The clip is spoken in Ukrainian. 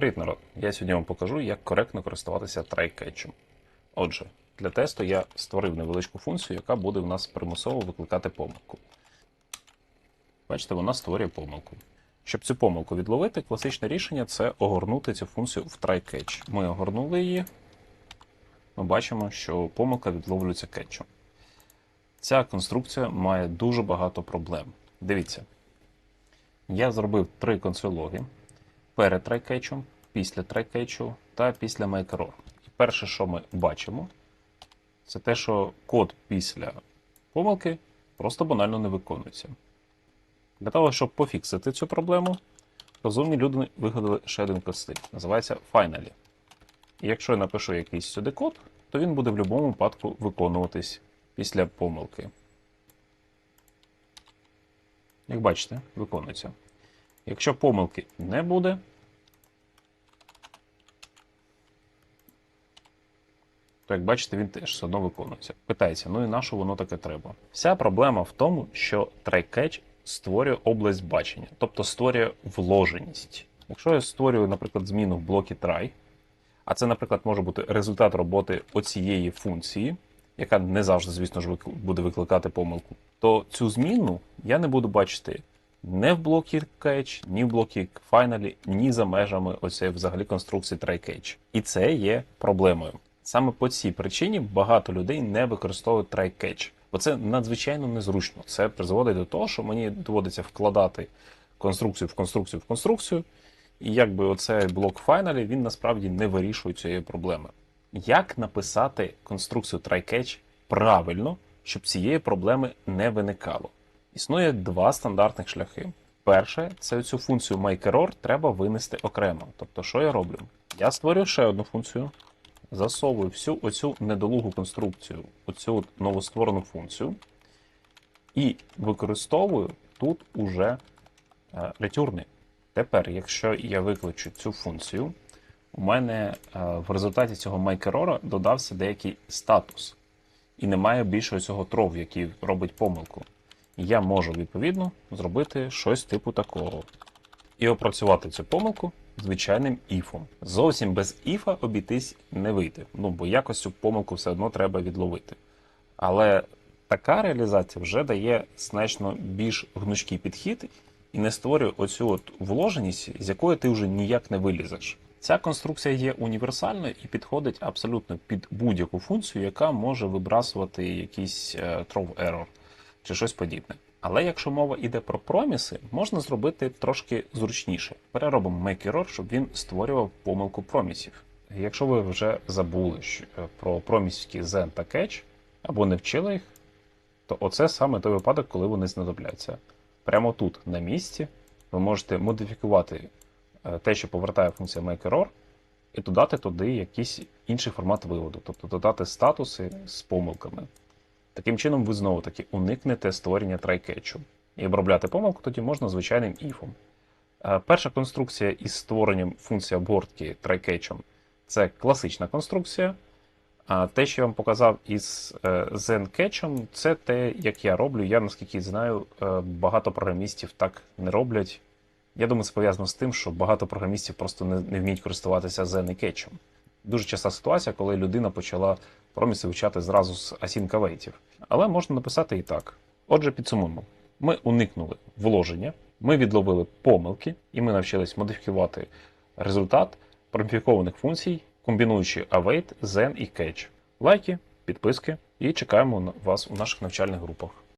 Привіт, народ! Я сьогодні вам покажу, як коректно користуватися трайкетчем. Отже, для тесту я створив невеличку функцію, яка буде в нас примусово викликати помилку. Бачите, вона створює помилку. Щоб цю помилку відловити, класичне рішення це огорнути цю функцію в try-catch. Ми огорнули її. Ми бачимо, що помилка відловлюється кетчем. Ця конструкція має дуже багато проблем. Дивіться, я зробив три консольлоги перед трайкетчем, після трайкетчу та після MakeError. І перше, що ми бачимо, це те, що код після помилки просто банально не виконується. Для того, щоб пофіксити цю проблему, розумні люди вигадали ще один костиль. Називається Finally. І якщо я напишу якийсь сюди код, то він буде в будь-якому випадку виконуватись після помилки. Як бачите, виконується. Якщо помилки не буде, то як бачите, він теж все одно виконується. Питається, ну і на що воно таке треба? Вся проблема в тому, що TryCatch створює область бачення, тобто створює вложеність. Якщо я створюю, наприклад, зміну в блокі try, а це, наприклад, може бути результат роботи оцієї функції, яка не завжди, звісно ж, буде викликати помилку, то цю зміну я не буду бачити не в блокі catch, ні в блокі finally, ні за межами оцієї взагалі конструкції try-catch. І це є проблемою. Саме по цій причині багато людей не використовують try-catch, бо це надзвичайно незручно. Це призводить до того, що мені доводиться вкладати конструкцію в конструкцію в конструкцію, і якби оцей блок finally, він насправді не вирішує цієї проблеми. Як написати конструкцію try-catch правильно, щоб цієї проблеми не виникало? Існує два стандартних шляхи. Перше, це цю функцію MakeError треба винести окремо. Тобто, що я роблю? Я створюю ще одну функцію, засовую всю оцю недолугу конструкцію, оцю новостворену функцію, і використовую тут уже е, ретюрни. Тепер, якщо я викличу цю функцію, у мене е, в результаті цього MakeError додався деякий статус. І немає більше цього тров, який робить помилку. Я можу відповідно зробити щось типу такого. І опрацювати цю помилку звичайним іфом. Зовсім без іфа обійтись не вийде. Ну бо якось цю помилку все одно треба відловити. Але така реалізація вже дає значно більш гнучкий підхід і не створює оцю от вложеність, з якої ти вже ніяк не вилізеш. Ця конструкція є універсальною і підходить абсолютно під будь-яку функцію, яка може вибрасувати якийсь е, throw error чи щось подібне. Але якщо мова йде про проміси, можна зробити трошки зручніше. Переробимо MakeError, щоб він створював помилку промісів. Якщо ви вже забули е, про проміські Zen та Catch, або не вчили їх, то оце саме той випадок, коли вони знадобляться. Прямо тут, на місці, ви можете модифікувати е, те, що повертає функція MakeError, і додати туди якийсь інший формат виводу, тобто додати статуси з помилками. Таким чином, ви знову таки уникнете створення трайкетчу. І обробляти помилку тоді можна звичайним іфом. Е, Перша конструкція із створенням функції обгортки трайкетчем це класична конструкція. А те, що я вам показав із е, ZenCatch, це те, як я роблю. Я, наскільки знаю, е, багато програмістів так не роблять. Я думаю, це пов'язано з тим, що багато програмістів просто не, не вміють користуватися Zen і Catch. Дуже часта ситуація, коли людина почала проміси вивчати зразу з async await. Але можна написати і так. Отже, підсумуємо. Ми уникнули вложення, ми відловили помилки, і ми навчились модифікувати результат проміфікованих функцій, комбінуючи await, zen і catch. Лайки, підписки і чекаємо вас у наших навчальних групах.